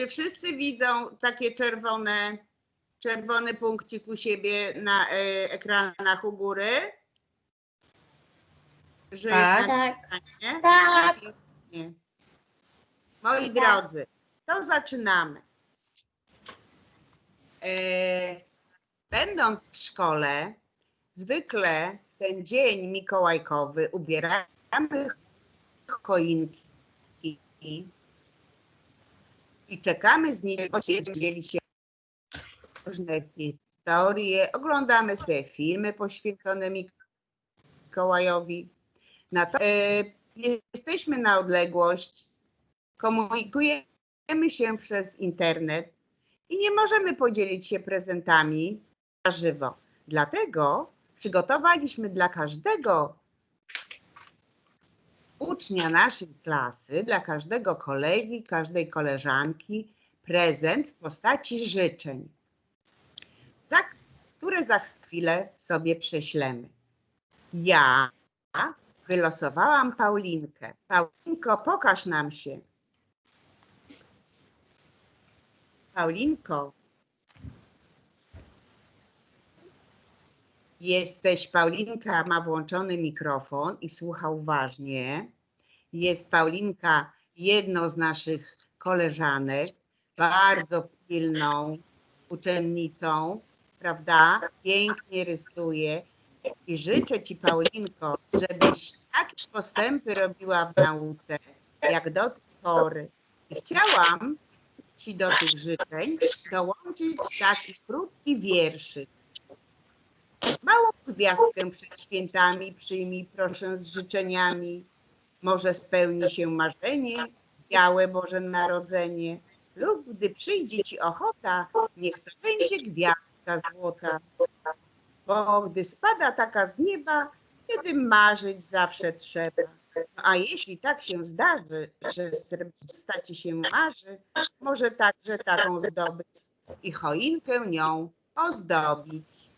Czy wszyscy widzą takie czerwone, czerwony punkcik u siebie na e, ekranach u góry? Że Tak. jest Tak. nagranie? Tak. Pięknie. Moi drodzy, to zaczynamy. E, Będąc w szkole, zwykle w ten dzień mikołajkowy ubieramy choinki i czekamy z nich, dzieli się różne historie, oglądamy sobie filmy poświęcone Mikołajowi. Na to, e, jesteśmy na odległość, komunikujemy się przez internet i nie możemy podzielić się prezentami na żywo. Dlatego przygotowaliśmy dla każdego ucznia naszej klasy, dla każdego kolegi, każdej koleżanki prezent w postaci życzeń, za, które za chwilę sobie prześlemy. Ja wylosowałam Paulinkę. Paulinko, pokaż nam się. Paulinko. Jesteś, Paulinka ma włączony mikrofon i słucha uważnie. Jest Paulinka jedną z naszych koleżanek, bardzo pilną uczennicą, prawda? Pięknie rysuje. I życzę Ci, Paulinko, żebyś takie postępy robiła w nauce, jak do tej pory. I chciałam Ci do tych życzeń dołączyć taki krótki wierszyk. Małą gwiazdkę przed świętami przyjmij proszę z życzeniami. Może spełni się marzenie, białe Boże Narodzenie. Lub gdy przyjdzie Ci ochota, niech to będzie gwiazdka złota. Bo gdy spada taka z nieba, wtedy marzyć zawsze trzeba. No a jeśli tak się zdarzy, że srebrzysta ci się marzy, może także taką zdobyć i choinkę nią ozdobić.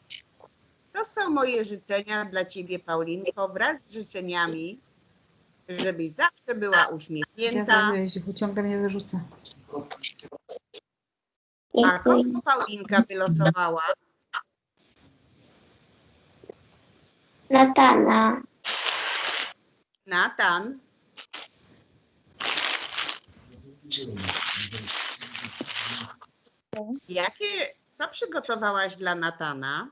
To są moje życzenia dla ciebie, Paulinko, wraz z życzeniami, żebyś zawsze była Ja uśmiechnięta. zajmuję się, ciągle mnie wyrzuca. A kogo Paulinka wylosowała? Natana. Natan. Jakie, co przygotowałaś dla Natana?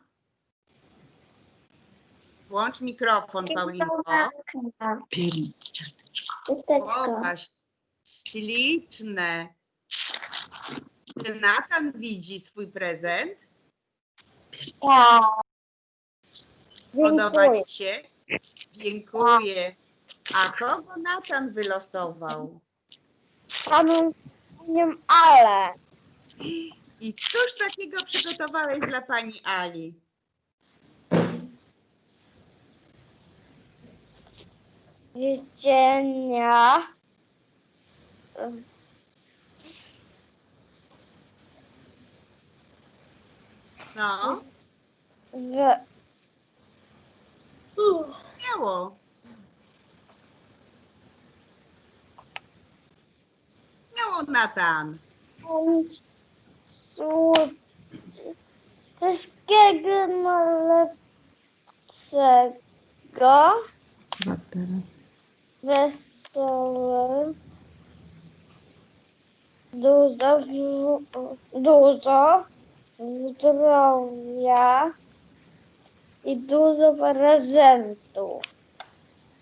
Włącz mikrofon, Paulinko. Piernik, ciasteczko. Ciasteczko. Pokaż. Śliczne. Czy Natan widzi swój prezent? Tak. Podoba Dziękuję. Ci się? Dziękuję. A kogo Natan wylosował? Panu nie ale. I cóż takiego przygotowałeś dla pani Ali? Życzenia. No, W... śmiało. Śmiało, Natan. Wszystkiego najlepszego. Chyba teraz. Wesołe. Dużo, dużo zdrowia i dużo prezentów.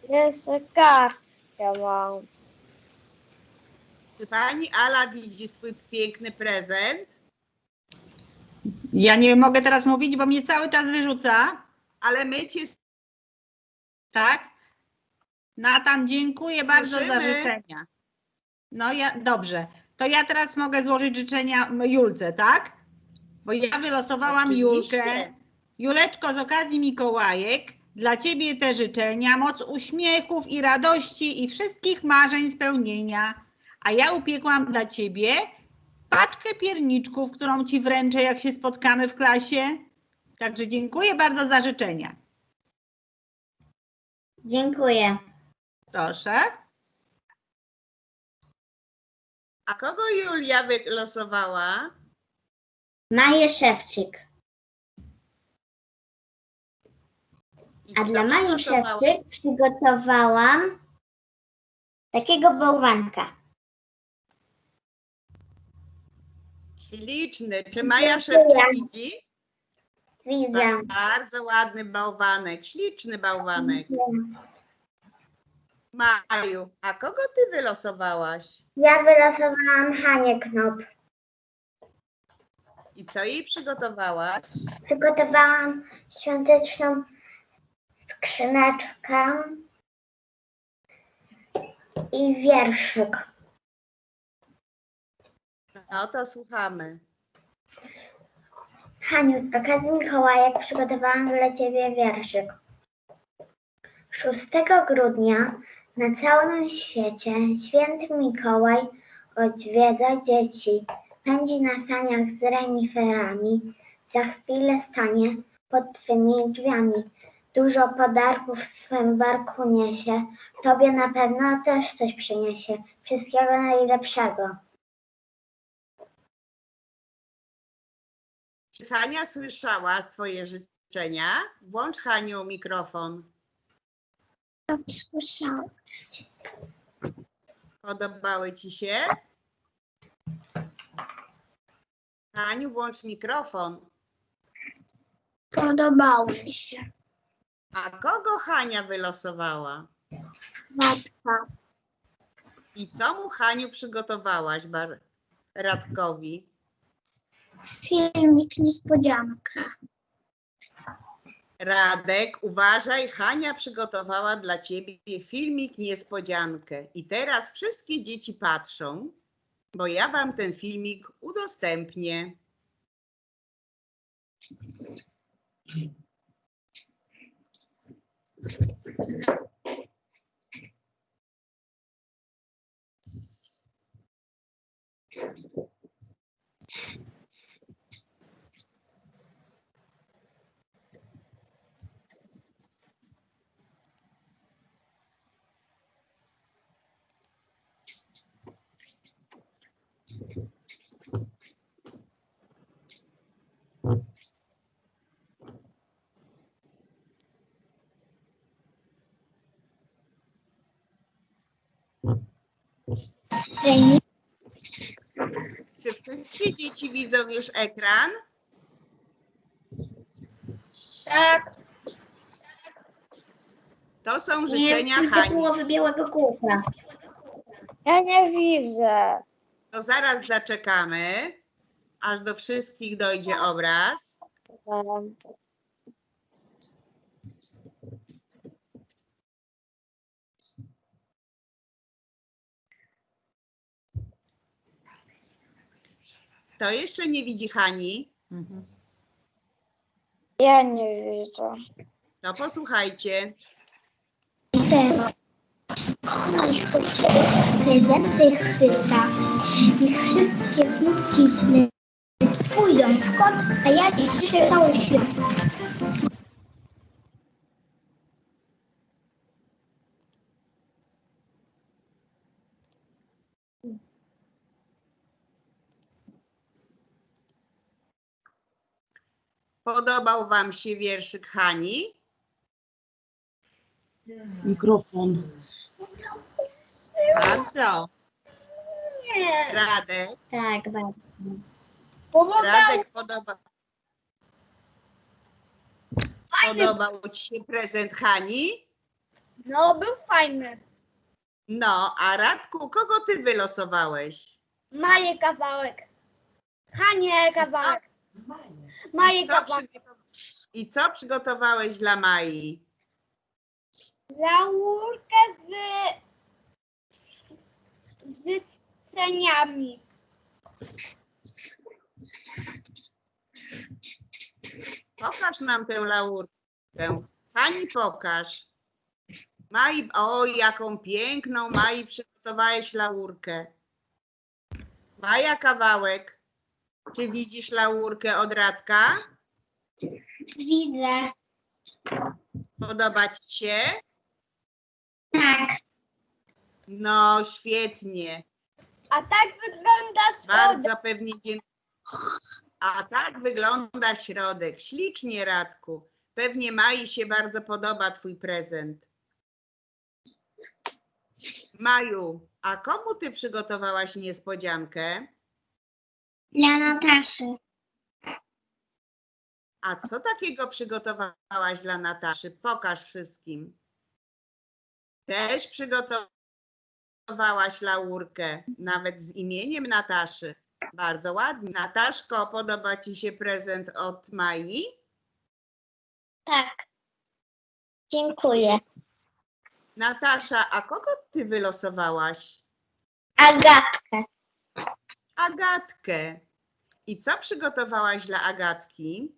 Jeszcze kartkę mam. Czy pani Ala widzi swój piękny prezent? Ja nie mogę teraz mówić, bo mnie cały czas wyrzuca. Ale my cię Tak? Natan, dziękuję bardzo za Słyszymy. życzenia. No ja, dobrze. To ja teraz mogę złożyć życzenia Julce, tak? Bo ja wylosowałam Oczywiście. Julkę. Juleczko, z okazji Mikołajek, dla Ciebie te życzenia, moc uśmiechów i radości i wszystkich marzeń spełnienia. A ja upiekłam dla Ciebie paczkę pierniczków, którą Ci wręczę, jak się spotkamy w klasie. Także dziękuję bardzo za życzenia. Dziękuję. Proszę. A kogo Julia wylosowała? Maję Szewczyk. I A kto dla Maji przygotował? Szewczyk przygotowałam takiego bałwanka. Śliczny. Czy Maja. Szewczyk widzi? Widzę. Bardzo ładny bałwanek, śliczny bałwanek. Maju, a kogo ty wylosowałaś? Ja wylosowałam Hanię Knop. I co jej przygotowałaś? Przygotowałam świąteczną skrzyneczkę i wierszyk. No to słuchamy. Haniu, z okazji Mikołajek przygotowałam dla Ciebie wierszyk. 6 grudnia na całym świecie święty Mikołaj odwiedza dzieci. Pędzi na saniach z reniferami. Za chwilę stanie pod Twymi drzwiami. Dużo podarków w swym barku niesie. Tobie na pewno też coś przyniesie. Wszystkiego najlepszego. Hania słyszała swoje życzenia? Włącz Haniu mikrofon. Tak słyszałam. Podobały ci się? Haniu, włącz mikrofon. Podobało mi się. A kogo Hania wylosowała? Matka. I co mu Haniu przygotowałaś Bar- Radkowi? Filmik niespodzianka. Radek, uważaj, Hania przygotowała dla ciebie filmik niespodziankę. I teraz wszystkie dzieci patrzą, bo ja wam ten filmik udostępnię. Czy wszystkie dzieci widzą już ekran? Tak, To są życzenia nie, Hani. połowy białego kółka. Ja nie widzę. To zaraz zaczekamy, aż do wszystkich dojdzie obraz. To jeszcze nie widzi Hani. Ja nie widzę. To posłuchajcie. Ich prezenty chwyta, ich wszystkie smutki pójdą w kąt, a ja dziś życzę cały świat. Podobał Wam się wierszyk Hani? Mikrofon. Bardzo. Nie. Radek, Tak, bardzo. Radek podoba. Podobał Ci się prezent Hani? No, był fajny. No, a Radku, kogo Ty wylosowałeś? Maję kawałek. Hanie kawałek. I co, I co przygotowałeś dla Mai? Laurkę z z życzeniami. Pokaż nam tę laurkę. Pani pokaż. Mai, o jaką piękną Mai przygotowałeś laurkę. Maja kawałek. Czy widzisz laurkę od Radka? Widzę. Podoba Ci się? Tak. No, świetnie. A tak wygląda Bardzo pewnie dziękuję. A tak wygląda środek. Ślicznie, Radku. Pewnie Mai się bardzo podoba Twój prezent. Maju, a komu Ty przygotowałaś niespodziankę? Dla Nataszy. A co takiego przygotowałaś dla Nataszy? Pokaż wszystkim. Też przygotowałaś laurkę, nawet z imieniem Nataszy. Bardzo ładnie. Nataszko, podoba Ci się prezent od Mai? Tak. Dziękuję. Natasza, a kogo Ty wylosowałaś? Agatkę. Agatkę. I co przygotowałaś dla Agatki?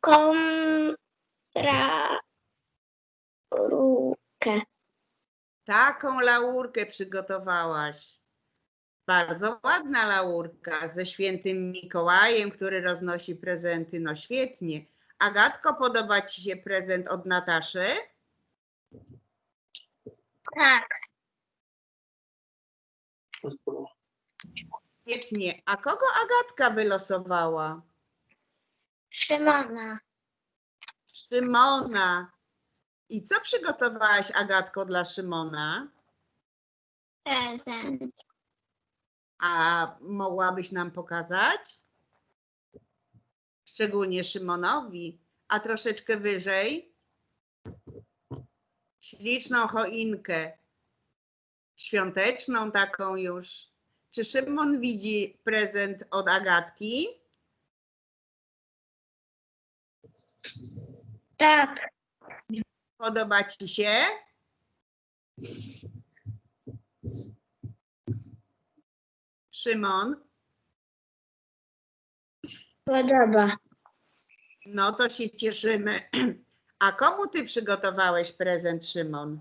Komrarukę. Taką laurkę przygotowałaś. Bardzo ładna laurka ze świętym Mikołajem, który roznosi prezenty. No świetnie. Agatko, podoba Ci się prezent od Nataszy? Tak. Świetnie. A kogo Agatka wylosowała? Szymona. Szymona. I co przygotowałaś, Agatko, dla Szymona? Prezent. A mogłabyś nam pokazać? Szczególnie Szymonowi. A troszeczkę wyżej? Śliczną choinkę. Świąteczną taką już. Czy Szymon widzi prezent od Agatki? Tak. Podoba ci się? Szymon? Podoba. No to się cieszymy. A komu ty przygotowałeś prezent, Szymon?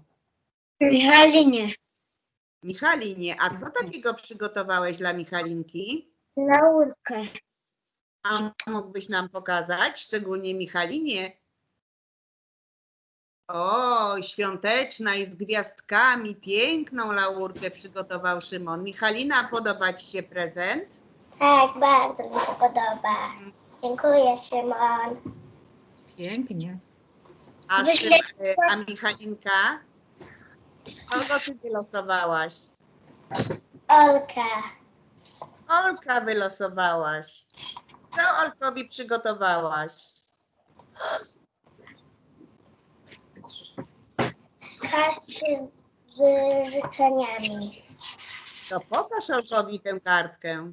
Michalinie. Michalinie. A co takiego przygotowałeś dla Michalinki? Laurkę. A mógłbyś nam pokazać, szczególnie Michalinie? O, świąteczna i z gwiazdkami. Piękną laurkę przygotował Szymon. Michalina, podoba ci się prezent? Tak, bardzo mi się podoba. Dziękuję, Szymon. Pięknie. A, Wyślę- Szym, a Michalinka? Kogo ty wylosowałaś? Olka. Olka wylosowałaś. Co Olkowi przygotowałaś? Kartki z, z życzeniami. To pokaż Olkowi tę kartkę.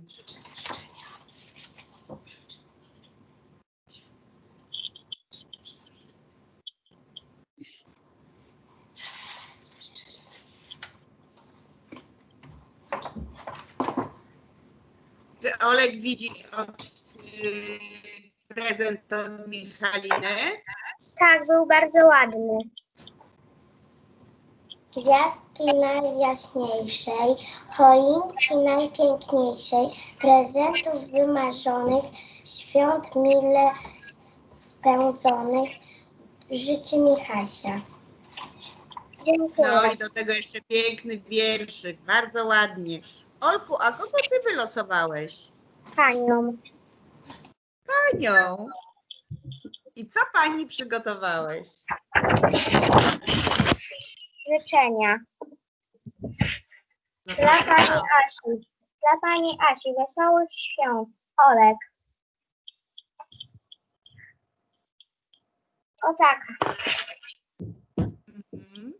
Czy Olek widzi od, y, prezent od Michaliny? Tak, był bardzo ładny. Gwiazdki najjaśniejszej, choinki najpiękniejszej, prezentów wymarzonych, świąt mile spędzonych życzy Michasia. Dziękuję. No i do tego jeszcze piękny wierszyk, bardzo ładnie. Olku, a kogo ty wylosowałeś? Panią. Panią. I co pani przygotowałeś? Życzenia. Dla pani Asi. Dla pani Asi wesołych świąt. Olek. O tak. Mhm.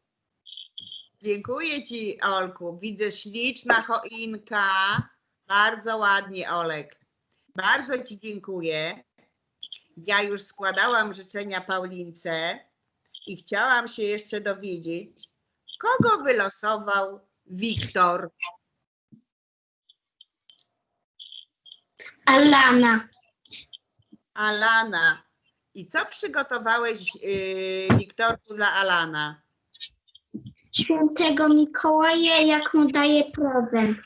Dziękuję ci, Olku. Widzę śliczna choinka. Bardzo ładnie, Olek. Bardzo ci dziękuję. Ja już składałam życzenia Paulince i chciałam się jeszcze dowiedzieć, kogo wylosował Wiktor. Alana. Alana. I co przygotowałeś, yy, Wiktorku, dla Alana? Świętego Mikołaja, jak mu daje prezent.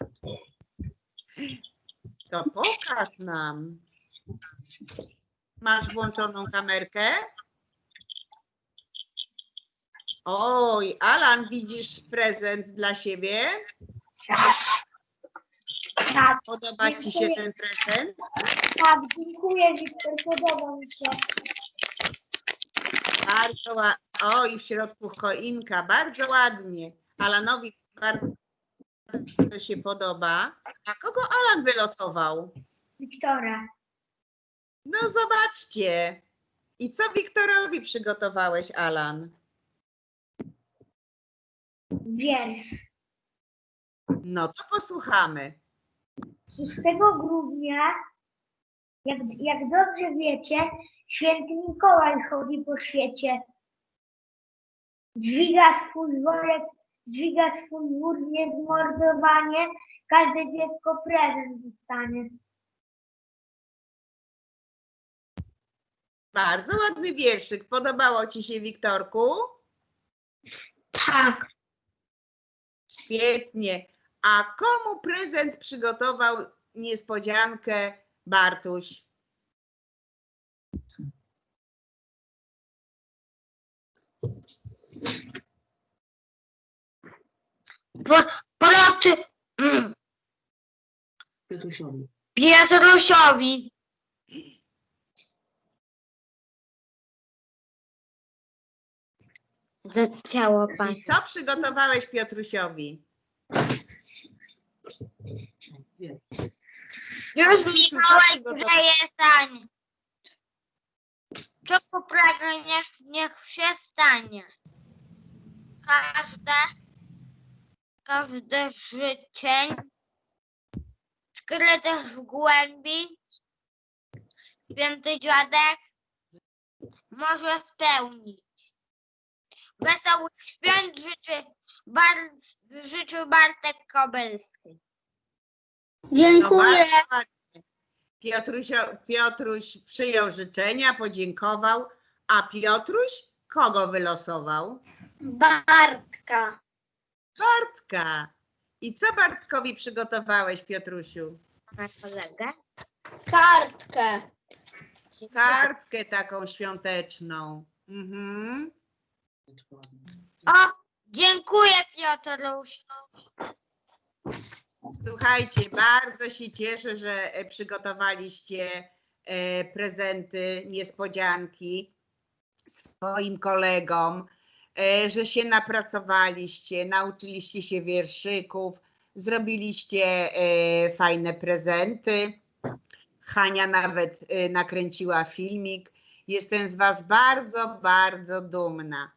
To pokaż nam. Masz włączoną kamerkę? Oj, Alan, widzisz prezent dla siebie? Tak, Podoba Ci się ten prezent? tak, dziękuję Wiktor, podoba mi się. Bardzo ładnie. O, i w środku choinka, bardzo ładnie. Alanowi bardzo się podoba. A kogo Alan wylosował? Wiktora, No zobaczcie. I co Wiktorowi przygotowałeś, Alan? wiersz. No to posłuchamy. 6 grudnia, jak, jak dobrze wiecie, święty Mikołaj chodzi po świecie. Dźwiga swój worek, dźwiga swój wór niezmordowanie, każde dziecko prezent dostanie. Bardzo ładny wierszyk. Podobało Ci się, Wiktorku? Tak. Świetnie. A komu prezent przygotował niespodziankę Bartuś? Proty mm, Piotrusiowi. Piotrusiowi. Zacięło pan. I co przygotowałeś Piotrusiowi? Już Mikołaj grzeje stań. Czego pragniesz, niech się stanie. Każde, każde życzeń skryte w głębi święty dziadek może spełnić. Wesołych świąt życzy, bar, życzył Bartek Kobylski. No ładnie. Piotrusio, Piotruś przyjął życzenia, podziękował, a Piotruś kogo wylosował? Bartka. Bartka. I co Bartkowi przygotowałeś, Piotrusiu? Na kolegę. Kartkę. Kartkę taką świąteczną. Mhm. O, dziękuję Piotruś. Słuchajcie, bardzo się cieszę, że e, przygotowaliście e, prezenty, niespodzianki swoim kolegom, że się napracowaliście, nauczyliście się wierszyków, zrobiliście e, fajne prezenty. Hania nawet e, nakręciła filmik. Jestem z Was bardzo, bardzo dumna.